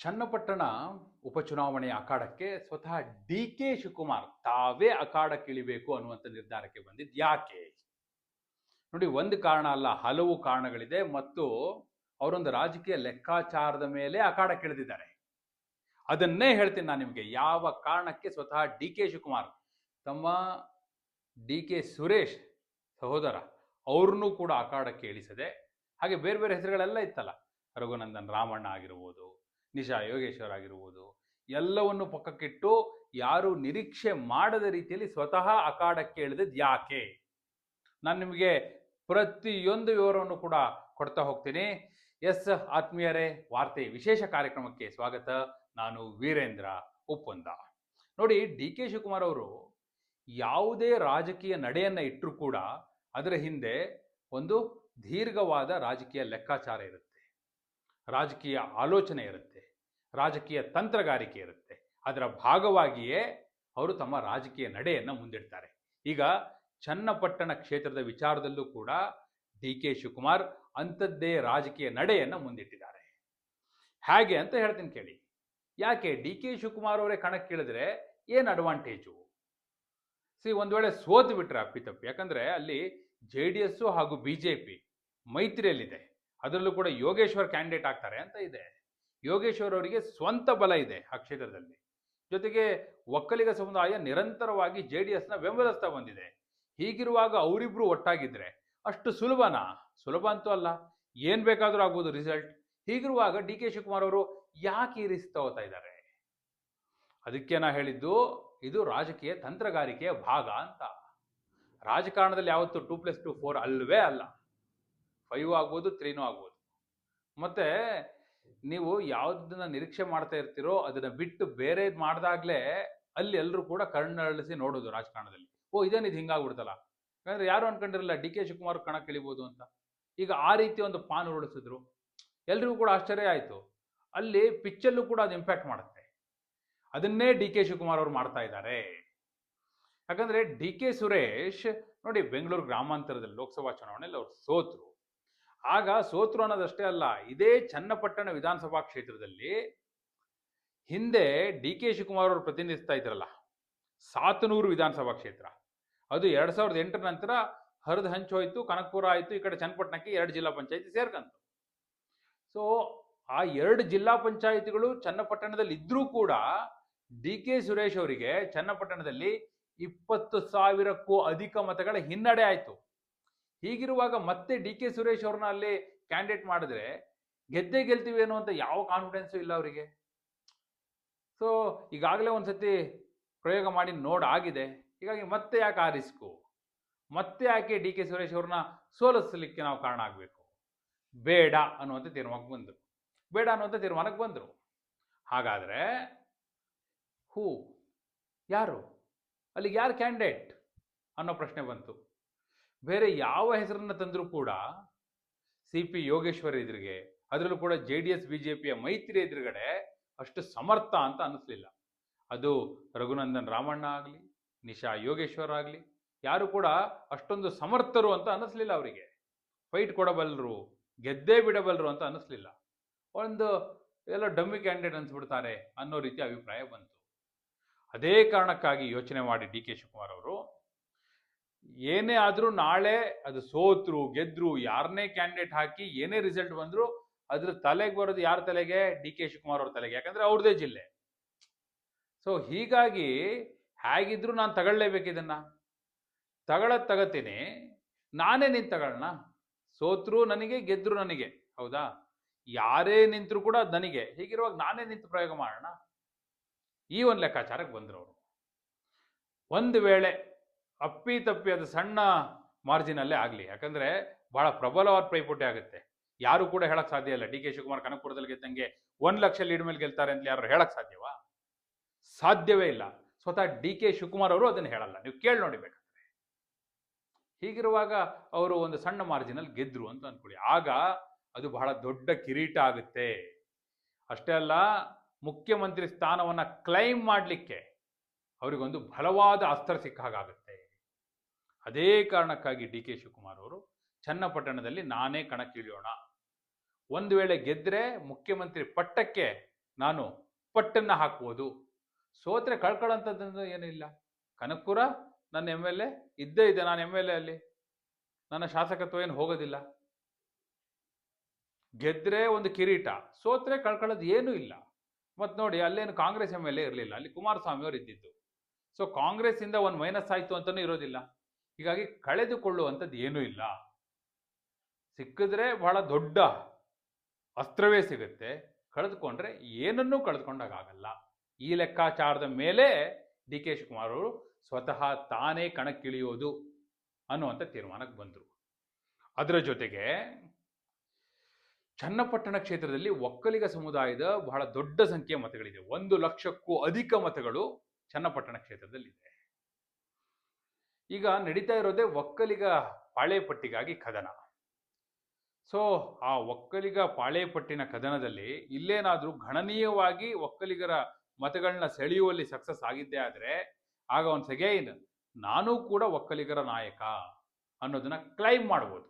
ಚನ್ನಪಟ್ಟಣ ಉಪಚುನಾವಣೆಯ ಅಖಾಡಕ್ಕೆ ಸ್ವತಃ D K Shivakumar ತಾವೇ ಅಖಾಡಕ್ಕಿಳಿಬೇಕು ಅನ್ನುವಂಥ ನಿರ್ಧಾರಕ್ಕೆ ಬಂದಿದ್ದು ಯಾಕೆ? ನೋಡಿ, ಒಂದು ಕಾರಣ ಅಲ್ಲ, ಹಲವು ಕಾರಣಗಳಿದೆ ಮತ್ತು ಅವರೊಂದು ರಾಜಕೀಯ ಲೆಕ್ಕಾಚಾರದ ಮೇಲೆ ಅಖಾಡಕ್ಕಿಳಿದಿದ್ದಾರೆ ಅದನ್ನೇ ಹೇಳ್ತೀನಿ ನಾನು ನಿಮಗೆ, ಯಾವ ಕಾರಣಕ್ಕೆ ಸ್ವತಃ ಡಿ ಕೆ ಶಿವಕುಮಾರ್ ತಮ್ಮ ಡಿ ಕೆ ಸುರೇಶ್ ಸಹೋದರ ಅವ್ರನ್ನೂ ಕೂಡ ಅಖಾಡಕ್ಕೆ ಇಳಿಸದೆ ಹಾಗೆ ಬೇರೆ ಬೇರೆ ಹೆಸರುಗಳೆಲ್ಲ ಇತ್ತಲ್ಲ, ರಘುನಂದನ್ ರಾಮಣ್ಣ ಆಗಿರ್ಬೋದು ನಿಶಾ ಯೋಗೇಶ್ವರ್ ಆಗಿರ್ಬೋದು. ಎಲ್ಲವನ್ನು ಪಕ್ಕಕ್ಕಿಟ್ಟು ಯಾರು ನಿರೀಕ್ಷೆ ಮಾಡದ ರೀತಿಯಲ್ಲಿ ಸ್ವತಃ ಅಖಾಡಕ್ಕೆ ಇಳಿದದ್ದು ಯಾಕೆ? ನಾನು ನಿಮಗೆ ಪ್ರತಿಯೊಂದು ವಿವರವನ್ನು ಕೂಡ ಕೊಡ್ತಾ ಹೋಗ್ತೀನಿ. ಎಸ್ ಆತ್ಮೀಯರೇ, ವಾರ್ತೆ ವಿಶೇಷ ಕಾರ್ಯಕ್ರಮಕ್ಕೆ ಸ್ವಾಗತ. ನಾನು ವೀರೇಂದ್ರ ಉಪ್ಪಂದ. ನೋಡಿ, ಡಿ ಕೆ ಶಿವಕುಮಾರ್ ಅವರು ಯಾವುದೇ ರಾಜಕೀಯ ನಡೆಯನ್ನ ಇಟ್ಟರೂ ಕೂಡ ಅದರ ಹಿಂದೆ ಒಂದು ದೀರ್ಘವಾದ ರಾಜಕೀಯ ಲೆಕ್ಕಾಚಾರ ಇರುತ್ತೆ. ರಾಜಕೀಯ ಆಲೋಚನೆ ಇರುತ್ತೆ. ರಾಜಕೀಯ ತಂತ್ರಗಾರಿಕೆ ಇರುತ್ತೆ. ಅದರ ಭಾಗವಾಗಿಯೇ ಅವರು ತಮ್ಮ ರಾಜಕೀಯ ನಡೆಯನ್ನು ಮುಂದಿಡ್ತಾರೆ. ಈಗ ಚನ್ನಪಟ್ಟಣ ಕ್ಷೇತ್ರದ ವಿಚಾರದಲ್ಲೂ ಕೂಡ ಡಿ ಕೆ ಶಿವಕುಮಾರ್ ಅಂಥದ್ದೇ ರಾಜಕೀಯ ನಡೆಯನ್ನು ಮುಂದಿಟ್ಟಿದ್ದಾರೆ. ಹೇಗೆ ಅಂತ ಹೇಳ್ತೀನಿ ಕೇಳಿ. ಯಾಕೆ ಡಿ ಕೆ ಶಿವಕುಮಾರ್ ಅವರೇ ಕಣಕ್ಕಿಳಿದ್ರೆ ಏನು ಅಡ್ವಾಂಟೇಜು ಸಿ, ಒಂದು ವೇಳೆ ಸೋತು ಬಿಟ್ರೆ ಅಪ್ಪಿತಪ್ಪಿ ಯಾಕಂದರೆ ಅಲ್ಲಿ ಜೆ ಡಿ ಎಸ್ಸು ಹಾಗೂ ಬಿ ಜೆ ಪಿ ಮೈತ್ರಿಯಲ್ಲಿದೆ. ಅದರಲ್ಲೂ ಕೂಡ ಯೋಗೇಶ್ವರ್ ಕ್ಯಾಂಡಿಡೇಟ್ ಆಗ್ತಾರೆ ಅಂತ ಇದೆ. ಯೋಗೇಶ್ವರ್ ಅವರಿಗೆ ಸ್ವಂತ ಬಲ ಇದೆ ಆ ಕ್ಷೇತ್ರದಲ್ಲಿ. ಜೊತೆಗೆ ಒಕ್ಕಲಿಗ ಸಮುದಾಯ ನಿರಂತರವಾಗಿ ಜೆ ಡಿ ಎಸ್ನ ಬೆಂಬಲಿಸ್ತಾ ಬಂದಿದೆ. ಹೀಗಿರುವಾಗ ಅವರಿಬ್ರು ಒಟ್ಟಾಗಿದ್ರೆ ಅಷ್ಟು ಸುಲಭನಾ? ಸುಲಭ ಅಂತೂ ಅಲ್ಲ. ಏನ್ ಬೇಕಾದರೂ ಆಗ್ಬೋದು ರಿಸಲ್ಟ್. ಹೀಗಿರುವಾಗ ಡಿ ಕೆ ಶಿವಕುಮಾರ್ ಅವರು ಯಾಕೆ ಈ ತಗೋತಾ ಇದ್ದಾರೆ? ಅದಕ್ಕೆ ನಾ ಹೇಳಿದ್ದು, ಇದು ರಾಜಕೀಯ ತಂತ್ರಗಾರಿಕೆಯ ಭಾಗ ಅಂತ. ರಾಜಕಾರಣದಲ್ಲಿ ಯಾವತ್ತು ಟೂ ಪ್ಲಸ್ ಟು ಫೋರ್ ಅಲ್ವೇ ಅಲ್ಲ. ಫೈವ್ ಆಗ್ಬೋದು, ತ್ರೀನೂ ಆಗ್ಬೋದು. ಮತ್ತೆ ನೀವು ಯಾವುದನ್ನ ನಿರೀಕ್ಷೆ ಮಾಡ್ತಾ ಇರ್ತೀರೋ ಅದನ್ನ ಬಿಟ್ಟು ಬೇರೆ ಮಾಡಿದಾಗ್ಲೇ ಅಲ್ಲಿ ಎಲ್ಲರೂ ಕೂಡ ಕಣ್ಣರಳಿಸಿ ನೋಡೋದು ರಾಜಕಾರಣದಲ್ಲಿ. ಓ ಇದೇನಿದು ಹಿಂಗಾಗ್ಬಿಡ್ತಲ್ಲ? ಯಾಕಂದ್ರೆ ಯಾರು ಅನ್ಕೊಂಡಿರಲ್ಲ ಡಿ ಕೆ ಶಿವಕುಮಾರ್ ಕಣ ಕಿಳಿಬಹುದು ಅಂತ. ಈಗ ಆ ರೀತಿ ಒಂದು ಪಾನ್ ಉರುಳಿಸಿದ್ರು. ಎಲ್ರಿಗೂ ಕೂಡ ಆಶ್ಚರ್ಯ ಆಯಿತು. ಅಲ್ಲಿ ಪಿಚ್ಚಲ್ಲೂ ಕೂಡ ಅದು ಇಂಪ್ಯಾಕ್ಟ್ ಮಾಡುತ್ತೆ. ಅದನ್ನೇ ಡಿ ಕೆ ಶಿವಕುಮಾರ್ ಅವರು ಮಾಡ್ತಾ ಇದ್ದಾರೆ. ಯಾಕಂದ್ರೆ ಡಿ ಕೆ ಸುರೇಶ್ ನೋಡಿ ಬೆಂಗಳೂರು ಗ್ರಾಮಾಂತರದಲ್ಲಿ ಲೋಕಸಭಾ ಚುನಾವಣೆಯಲ್ಲಿ ಅವ್ರು ಸೋತರು. ಆಗ ಸೋತ್ರು ಅನ್ನೋದಷ್ಟೇ ಅಲ್ಲ, ಇದೇ ಚನ್ನಪಟ್ಟಣ ವಿಧಾನಸಭಾ ಕ್ಷೇತ್ರದಲ್ಲಿ ಹಿಂದೆ ಡಿ ಕೆ ಶಿವಕುಮಾರ್ ಅವರು ಪ್ರತಿನಿಧಿಸ್ತಾ ಇದ್ರಲ್ಲ, ಸಾತನೂರು ವಿಧಾನಸಭಾ ಕ್ಷೇತ್ರ. ಅದು ಎರಡ್ ಸಾವಿರದ ಎಂಟರ ನಂತರ ಹರಿದು ಹಂಚೋಯ್ತು ಕನಕಪುರ ಆಯಿತು, ಈ ಕಡೆ ಚನ್ನಪಟ್ಟಣಕ್ಕೆ ಎರಡು ಜಿಲ್ಲಾ ಪಂಚಾಯತಿ ಸೇರ್ಕಂತು. ಸೊ ಆ ಎರಡು ಜಿಲ್ಲಾ ಪಂಚಾಯಿತಿಗಳು ಚನ್ನಪಟ್ಟಣದಲ್ಲಿ ಇದ್ರೂ ಕೂಡ ಡಿ ಕೆ ಸುರೇಶ್ ಅವರಿಗೆ ಚನ್ನಪಟ್ಟಣದಲ್ಲಿ ಇಪ್ಪತ್ತು ಸಾವಿರಕ್ಕೂ ಅಧಿಕ ಮತಗಳ ಹಿನ್ನಡೆ ಆಯಿತು. ಹೀಗಿರುವಾಗ ಮತ್ತೆ ಡಿ ಕೆ ಸುರೇಶ್ ಅವ್ರನ್ನ ಅಲ್ಲಿ ಕ್ಯಾಂಡಿಡೇಟ್ ಮಾಡಿದ್ರೆ ಗೆದ್ದೇ ಗೆಲ್ತೀವಿ ಅನ್ನೋ ಅಂತ ಯಾವ ಕಾನ್ಫಿಡೆನ್ಸು ಇಲ್ಲ ಅವರಿಗೆ. ಸೊ ಈಗಾಗಲೇ ಒಂದ್ಸತಿ ಪ್ರಯೋಗ ಮಾಡಿ ನೋಡ್ ಆಗಿದೆ. ಹೀಗಾಗಿ ಮತ್ತೆ ಯಾಕೆ ಆ ರಿಸ್ಕು ಮತ್ತೆ ಯಾಕೆ ಡಿ ಕೆ ಸುರೇಶ್ ಅವ್ರನ್ನ ಸೋಲಿಸಲಿಕ್ಕೆ ನಾವು ಕಾರಣ ಆಗಬೇಕು? ಬೇಡ ಅನ್ನುವಂಥ ತೀರ್ಮಾನಕ್ಕೆ ಬಂದರು. ಬೇಡ ಅನ್ನುವಂಥ ತೀರ್ಮಾನಕ್ಕೆ ಬಂದರು. ಹಾಗಾದರೆ ಹೂ ಯಾರು? ಅಲ್ಲಿಗೆ ಯಾರು ಕ್ಯಾಂಡಿಡೇಟ್ ಅನ್ನೋ ಪ್ರಶ್ನೆ ಬಂತು. ಬೇರೆ ಯಾವ ಹೆಸರನ್ನ ತಂದರೂ ಕೂಡ ಸಿ ಪಿ ಯೋಗೇಶ್ವರ್ ಎದುರಿಗೆ, ಅದರಲ್ಲೂ ಕೂಡ J D S, B J ಪಿಯ ಮೈತ್ರಿ ಎದುರುಗಡೆ ಅಷ್ಟು ಸಮರ್ಥ ಅಂತ ಅನ್ನಿಸ್ಲಿಲ್ಲ ಅದು ರಘುನಂದನ್ ರಾಮಣ್ಣ ಆಗಲಿ, ನಿಶಾ ಯೋಗೇಶ್ವರ್ ಆಗಲಿ, ಯಾರು ಕೂಡ ಅಷ್ಟೊಂದು ಸಮರ್ಥರು ಅಂತ ಅನ್ನಿಸ್ಲಿಲ್ಲ ಅವರಿಗೆ. ಫೈಟ್ ಕೊಡಬಲ್ಲರು ಗೆದ್ದೇ ಬಿಡಬಲ್ಲರು ಅಂತ ಅನ್ನಿಸ್ಲಿಲ್ಲ ಒಂದು ಎಲ್ಲ ಡಮ್ಮಿ ಕ್ಯಾಂಡಿಡೇಟ್ ಅನ್ಸ್ಬಿಡ್ತಾರೆ ಅನ್ನೋ ರೀತಿ ಅಭಿಪ್ರಾಯ ಬಂತು. ಅದೇ ಕಾರಣಕ್ಕಾಗಿ ಯೋಚನೆ ಮಾಡಿ ಡಿ ಕೆ ಶಿವಕುಮಾರ್ ಅವರು ಏನೇ ಆದರೂ ನಾಳೆ ಅದು ಸೋತ್ರು, ಗೆದ್ರು ಯಾರನ್ನೇ ಕ್ಯಾಂಡಿಡೇಟ್ ಹಾಕಿ ಏನೇ ರಿಸಲ್ಟ್ ಬಂದ್ರು ಅದ್ರ ತಲೆಗೆ ಬರೋದು ಯಾರ ತಲೆಗೆ? ಡಿ ಕೆ ಶಿವಕುಮಾರ್ ಅವ್ರ ತಲೆಗೆ. ಯಾಕಂದ್ರೆ ಅವ್ರದೇ ಜಿಲ್ಲೆ. ಸೊ ಹೀಗಾಗಿ ಹೇಗಿದ್ರು ನಾನು ತಗೊಳ್ಳೇಬೇಕು ಇದನ್ನ. ತಗೊಳದ್ ತಗತೀನಿ. ನಾನೇ ನಿಂತು ತಗೊಳ್ಳೋಣ ಸೋತ್ರು ನನಗೆ, ಗೆದ್ರು ನನಗೆ. ಹೌದಾ? ಯಾರೇ ನಿಂತರು ಕೂಡ ಅದು ನನಗೆ. ಹೀಗಿರುವಾಗ ನಾನೇ ನಿಂತು ಪ್ರಯೋಗ ಮಾಡೋಣ. ಈ ಒಂದು ಲೆಕ್ಕಾಚಾರಕ್ಕೆ ಬಂದ್ರು ಅವರು. ಒಂದು ವೇಳೆ ಅಪ್ಪಿ ತಪ್ಪಿ ಅದು ಸಣ್ಣ ಮಾರ್ಜಿನಲ್ಲೇ ಆಗಲಿ. ಯಾಕಂದ್ರೆ ಬಹಳ ಪ್ರಬಲವಾದ ಪೈಪೋಟಿ ಆಗುತ್ತೆ. ಯಾರು ಕೂಡ ಹೇಳಕ್ ಸಾಧ್ಯ ಇಲ್ಲ. ಡಿ ಕೆ ಶಿವಕುಮಾರ್ ಕನಕಪುರದಲ್ಲಿ ಗೆದ್ದಂಗೆ ಒಂದು ಲಕ್ಷ ಲೀಡ್ ಮೇಲೆ ಗೆಲ್ತಾರೆ ಅಂತ ಯಾರು ಹೇಳಕ್ ಸಾಧ್ಯವಾ? ಸಾಧ್ಯವೇ ಇಲ್ಲ. ಸ್ವತಃ ಡಿ ಕೆ ಶಿವಕುಮಾರ್ ಅವರು ಅದನ್ನು ಹೇಳಲ್ಲ. ನೀವು ಕೇಳಿ ನೋಡಿ ಬೇಕಾದ್ರೆ. ಹೀಗಿರುವಾಗ ಅವರು ಒಂದು ಸಣ್ಣ ಮಾರ್ಜಿನಲ್ಲಿ ಗೆದ್ರು ಅಂತ ಅನ್ಕೊಳ್ಳಿ. ಆಗ ಅದು ಬಹಳ ದೊಡ್ಡ ಕಿರೀಟ ಆಗುತ್ತೆ. ಅಷ್ಟೇ ಅಲ್ಲ, ಮುಖ್ಯಮಂತ್ರಿ ಸ್ಥಾನವನ್ನ ಕ್ಲೈಮ್ ಮಾಡಲಿಕ್ಕೆ ಅವರಿಗೊಂದು ಬಲವಾದ ಅಸ್ತ್ರ ಸಿಕ್ಕ ಹಾಗಾಗುತ್ತೆ ಅದೇ ಕಾರಣಕ್ಕಾಗಿ ಡಿ ಕೆ ಶಿವಕುಮಾರ್ ಅವರು, ಚನ್ನಪಟ್ಟಣದಲ್ಲಿ ನಾನೇ ಕಣಕ್ಕಿಳಿಯೋಣ ಒಂದು ವೇಳೆ ಗೆದ್ದರೆ ಮುಖ್ಯಮಂತ್ರಿ ಪಟ್ಟಕ್ಕೆ ನಾನು ಪಟ್ಟನ್ನ ಹಾಕ್ಬೋದು. ಸೋತ್ರೆ ಕಳ್ಕೊಳ್ಳೋಂಥದ್ದು ಏನಿಲ್ಲ. ಕನಕಪುರ ನನ್ನ ಎಂ ಎಲ್ ಎ, ಇದ್ದೇ ಇದೆ ನಾನು ಎಂ ಎಲ್ ಎ ಅಲ್ಲಿ. ನನ್ನ ಶಾಸಕತ್ವ ಏನು ಹೋಗೋದಿಲ್ಲ. ಗೆದ್ರೆ ಒಂದು ಕಿರೀಟ, ಸೋತ್ರೆ ಕಳ್ಕೊಳ್ಳೋದು ಏನೂ ಇಲ್ಲ. ಮತ್ತು ನೋಡಿ, ಅಲ್ಲೇನು ಕಾಂಗ್ರೆಸ್ ಎಂ ಎಲ್ ಎ ಇರಲಿಲ್ಲ. ಅಲ್ಲಿ ಕುಮಾರಸ್ವಾಮಿ ಅವರು ಇದ್ದಿದ್ದು. ಸೊ ಕಾಂಗ್ರೆಸ್ ಇಂದ ಒಂದು ಮೈನಸ್ ಆಯಿತು ಅಂತಲೂ ಇರೋದಿಲ್ಲ. ಹೀಗಾಗಿ ಕಳೆದುಕೊಳ್ಳುವಂಥದ್ದು ಏನೂ ಇಲ್ಲ. ಸಿಕ್ಕಿದ್ರೆ ಬಹಳ ದೊಡ್ಡ ಅಸ್ತ್ರವೇ ಸಿಗುತ್ತೆ. ಕಳೆದುಕೊಂಡ್ರೆ ಏನನ್ನೂ ಕಳೆದುಕೊಂಡಾಗಲ್ಲ ಈ ಲೆಕ್ಕಾಚಾರದ ಮೇಲೆ ಡಿ ಕೆ ಶಿವಕುಮಾರ್ ಅವರು ಸ್ವತಃ ತಾನೇ ಕಣಕ್ಕಿಳಿಯೋದು ಅನ್ನುವಂಥ ತೀರ್ಮಾನಕ್ಕೆ ಬಂದರು. ಅದರ ಜೊತೆಗೆ ಚನ್ನಪಟ್ಟಣ ಕ್ಷೇತ್ರದಲ್ಲಿ ಒಕ್ಕಲಿಗ ಸಮುದಾಯದ ಬಹಳ ದೊಡ್ಡ ಸಂಖ್ಯೆಯ ಮತಗಳಿದೆ. ಒಂದು ಲಕ್ಷಕ್ಕೂ ಅಧಿಕ ಮತಗಳು ಚನ್ನಪಟ್ಟಣ ಕ್ಷೇತ್ರದಲ್ಲಿದೆ. ಈಗ ನಡೀತಾ ಇರೋದೇ ಒಕ್ಕಲಿಗ ಪಾಳೆಪಟ್ಟಿಗಾಗಿ ಕದನ. ಸೊ ಆ ಒಕ್ಕಲಿಗ ಪಾಳೆಪಟ್ಟಿನ ಕದನದಲ್ಲಿ ಇಲ್ಲೇನಾದ್ರೂ ಗಣನೀಯವಾಗಿ ಒಕ್ಕಲಿಗರ ಮತಗಳನ್ನ ಸೆಳೆಯುವಲ್ಲಿ ಸಕ್ಸಸ್ ಆಗಿದ್ದೇ ಆದ್ರೆ, ಆಗ ಒಂದು ಸೆಗೈನ್ ನಾನೂ ಕೂಡ ಒಕ್ಕಲಿಗರ ನಾಯಕ ಅನ್ನೋದನ್ನ ಕ್ಲೈಮ್ ಮಾಡ್ಬೋದು.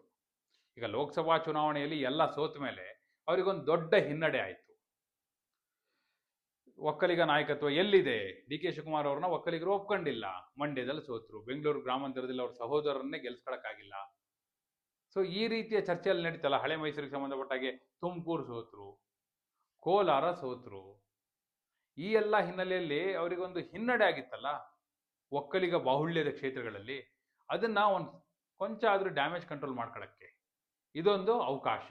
ಈಗ ಲೋಕಸಭಾ ಚುನಾವಣೆಯಲ್ಲಿ ಎಲ್ಲ ಸೋತ ಮೇಲೆ ಅವರಿಗೊಂದು ದೊಡ್ಡ ಹಿನ್ನಡೆ ಆಯಿತು. ಒಕ್ಕಲಿಗ ನಾಯಕತ್ವ ಎಲ್ಲಿದೆ? ಡಿ ಕೆ ಶಿವಕುಮಾರ್ ಅವ್ರನ್ನ ಒಕ್ಕಲಿಗರು ಒಪ್ಕೊಂಡಿಲ್ಲ. ಮಂಡ್ಯದಲ್ಲಿ ಸೋತರು. ಬೆಂಗಳೂರು ಗ್ರಾಮಾಂತರದಲ್ಲಿ ಅವ್ರ ಸಹೋದರರನ್ನೇ ಗೆಲ್ಸ್ಕೊಳಕ್ಕಾಗಿಲ್ಲ. ಸೊ ಈ ರೀತಿಯ ಚರ್ಚೆಯಲ್ಲಿ ನಡೀತಲ್ಲ, ಹಳೆ ಮೈಸೂರಿಗೆ ಸಂಬಂಧಪಟ್ಟಾಗೆ ತುಮಕೂರು ಸೋತರು, ಕೋಲಾರ ಸೋತರು. ಈ ಎಲ್ಲ ಹಿನ್ನೆಲೆಯಲ್ಲಿ ಅವರಿಗೊಂದು ಹಿನ್ನಡೆ ಆಗಿತ್ತಲ್ಲ, ಒಕ್ಕಲಿಗ ಬಾಹುಳ್ಯದ ಕ್ಷೇತ್ರಗಳಲ್ಲಿ, ಅದನ್ನ ಒಂದು ಕೊಂಚ ಆದ್ರೂ ಡ್ಯಾಮೇಜ್ ಕಂಟ್ರೋಲ್ ಮಾಡ್ಕೊಳ್ಳೋಕ್ಕೆ ಇದೊಂದು ಅವಕಾಶ.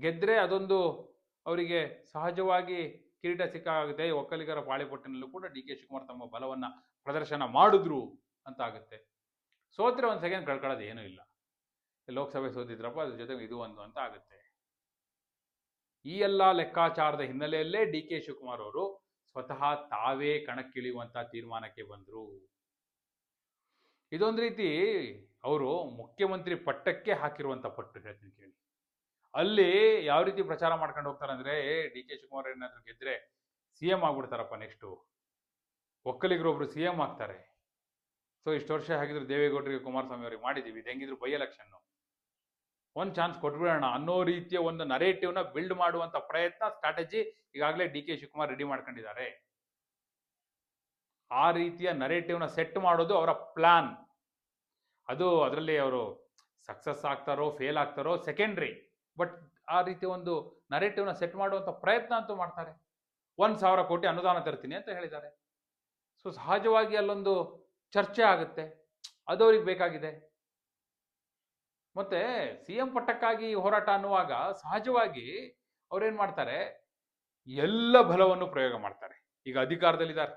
ಗೆದ್ರೆ ಅದೊಂದು ಅವರಿಗೆ ಸಹಜವಾಗಿ ಕಿರೀಟ ಸಿಕ್ಕಾಗುತ್ತೆ ಒಕ್ಕಲಿಗರ ಪಾಳಿಪಟ್ಟಿನಲ್ಲೂ ಕೂಡ ಡಿ ಕೆ ಶಿವಕುಮಾರ್ ತಮ್ಮ ಬಲವನ್ನ ಪ್ರದರ್ಶನ ಮಾಡಿದ್ರು ಅಂತ ಆಗುತ್ತೆ ಸೋತ್ರೆ ಒಂದು ಸೆಕೆಂಡ್ ಕಳ್ಕೊಳ್ಳೋದು ಏನೂ ಇಲ್ಲ. ಲೋಕಸಭೆ ಸೋತಿದ್ರಪ್ಪ, ಅದ್ರ ಜೊತೆಗೆ ಇದು ಒಂದು ಅಂತ ಆಗುತ್ತೆ. ಈ ಎಲ್ಲ ಲೆಕ್ಕಾಚಾರದ ಹಿನ್ನೆಲೆಯಲ್ಲೇ ಡಿ ಕೆ ಶಿವಕುಮಾರ್ ಅವರು ಸ್ವತಃ ತಾವೇ ಕಣಕ್ಕಿಳಿಯುವಂತ ತೀರ್ಮಾನಕ್ಕೆ ಬಂದ್ರು. ಇದೊಂದು ರೀತಿ ಅವರು ಮುಖ್ಯಮಂತ್ರಿ ಪಟ್ಟಕ್ಕೆ ಹಾಕಿರುವಂತ ಪಟ್ಟು ಹೇಳ್ತೀನಿ ಕೇಳಿ. ಅಲ್ಲಿ ಯಾವ ರೀತಿ ಪ್ರಚಾರ ಮಾಡ್ಕೊಂಡು ಹೋಗ್ತಾರೆ ಅಂದ್ರೆ ಡಿ ಕೆ ಶಿವಕುಮಾರ್ ಏನಾದ್ರು ಗೆದ್ರೆ ಸಿ ಎಂ ಆಗ್ಬಿಡ್ತಾರಪ್ಪ ನೆಕ್ಸ್ಟು ಒಕ್ಕಲಿಗರು ಒಬ್ರು ಸಿ ಎಂ ಆಗ್ತಾರೆ. ಸೊ ಇಷ್ಟು ವರ್ಷ ಹಾಗಿದ್ರು ದೇವೇಗೌಡರಿಗೆ, ಕುಮಾರಸ್ವಾಮಿ ಅವರಿಗೆ ಮಾಡಿದೀವಿ. ಇದು ಹೆಂಗಿದ್ರು ಬೈ ಎಲೆಕ್ಷನ್ ಒಂದು ಚಾನ್ಸ್ ಕೊಟ್ಬಿಡೋಣ ಅನ್ನೋ ರೀತಿಯ ಒಂದು ನರೇಟಿವ್ನ ಬಿಲ್ಡ್ ಮಾಡುವಂತ ಪ್ರಯತ್ನ ಸ್ಟ್ರಾಟಜಿ ಈಗಾಗಲೇ ಡಿ ಕೆ ಶಿವಕುಮಾರ್ ರೆಡಿ ಮಾಡ್ಕೊಂಡಿದ್ದಾರೆ. ಆ ರೀತಿಯ ನರೇಟಿವ್ನ ಸೆಟ್ ಮಾಡೋದು ಅವರ ಪ್ಲಾನ್ ಅದು ಅದರಲ್ಲಿ ಅವರು ಸಕ್ಸಸ್ ಆಗ್ತಾರೋ ಫೇಲ್ ಆಗ್ತಾರೋ ಸೆಕೆಂಡ್ರಿ ಬಟ್ ಆ ರೀತಿ ಒಂದು ನರೇಟಿವ್ನ ಸೆಟ್ ಮಾಡುವಂಥ ಪ್ರಯತ್ನ ಅಂತೂ ಮಾಡ್ತಾರೆ. ಒಂದು ಸಾವಿರ ಕೋಟಿ ಅನುದಾನ ತರ್ತೀನಿ ಅಂತ ಹೇಳಿದ್ದಾರೆ. ಸೊ ಸಹಜವಾಗಿ ಅಲ್ಲೊಂದು ಚರ್ಚೆ ಆಗುತ್ತೆ. ಅದು ಅವ್ರಿಗೆ ಬೇಕಾಗಿದೆ. ಮತ್ತೆ ಸಿ ಎಂ ಪಟ್ಟಕ್ಕಾಗಿ ಹೋರಾಟ ಅನ್ನುವಾಗ ಸಹಜವಾಗಿ ಅವ್ರೇನ್ ಮಾಡ್ತಾರೆ? ಎಲ್ಲ ಬಲವನ್ನು ಪ್ರಯೋಗ ಮಾಡ್ತಾರೆ. ಈಗ ಅಧಿಕಾರದಲ್ಲಿದ್ದಾರೆ.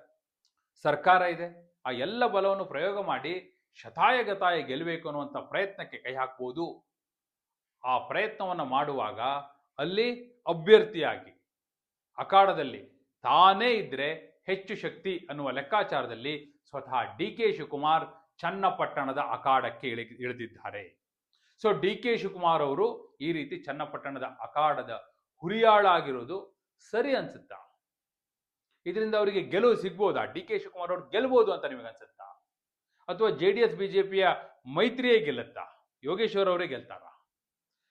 ಸರ್ಕಾರ ಇದೆ. ಆ ಎಲ್ಲ ಬಲವನ್ನು ಪ್ರಯೋಗ ಮಾಡಿ ಶತಾಯಗತಾಯ ಗೆಲ್ಲಬೇಕು ಅನ್ನುವಂಥ ಪ್ರಯತ್ನಕ್ಕೆ ಕೈ ಹಾಕ್ಬೋದು. ಆ ಪ್ರಯತ್ನವನ್ನು ಮಾಡುವಾಗ ಅಲ್ಲಿ ಅಭ್ಯರ್ಥಿಯಾಗಿ, ಅಖಾಡದಲ್ಲಿ ತಾನೇ ಇದ್ದರೆ ಹೆಚ್ಚು ಶಕ್ತಿ ಅನ್ನುವ ಲೆಕ್ಕಾಚಾರದಲ್ಲಿ ಸ್ವತಃ ಡಿ ಕೆ ಶಿವಕುಮಾರ್ ಚನ್ನಪಟ್ಟಣದ ಅಖಾಡಕ್ಕೆ ಇಳಿ ಇಳಿದಿದ್ದಾರೆ. ಸೊ ಡಿ ಕೆ ಶಿವಕುಮಾರ್ ಅವರು ಈ ರೀತಿ ಚನ್ನಪಟ್ಟಣದ ಅಖಾಡದ ಹುರಿಯಾಳಾಗಿರೋದು ಸರಿ ಅನ್ಸುತ್ತಾ? ಇದರಿಂದ ಅವರಿಗೆ ಗೆಲುವು ಸಿಗ್ಬೋದಾ? ಡಿ ಕೆ ಶಿವಕುಮಾರ್ ಅವರು ಗೆಲ್ಬೋದು ಅಂತ ನಿಮಗೆ ಅನ್ಸುತ್ತಾ? ಅಥವಾ ಜೆ ಡಿ ಎಸ್ ಬಿಜೆಪಿಯ ಮೈತ್ರಿಯೇ ಗೆಲ್ಲುತ್ತಾ? ಯೋಗೇಶ್ವರ್ ಅವರೇ ಗೆಲ್ತಾರಾ?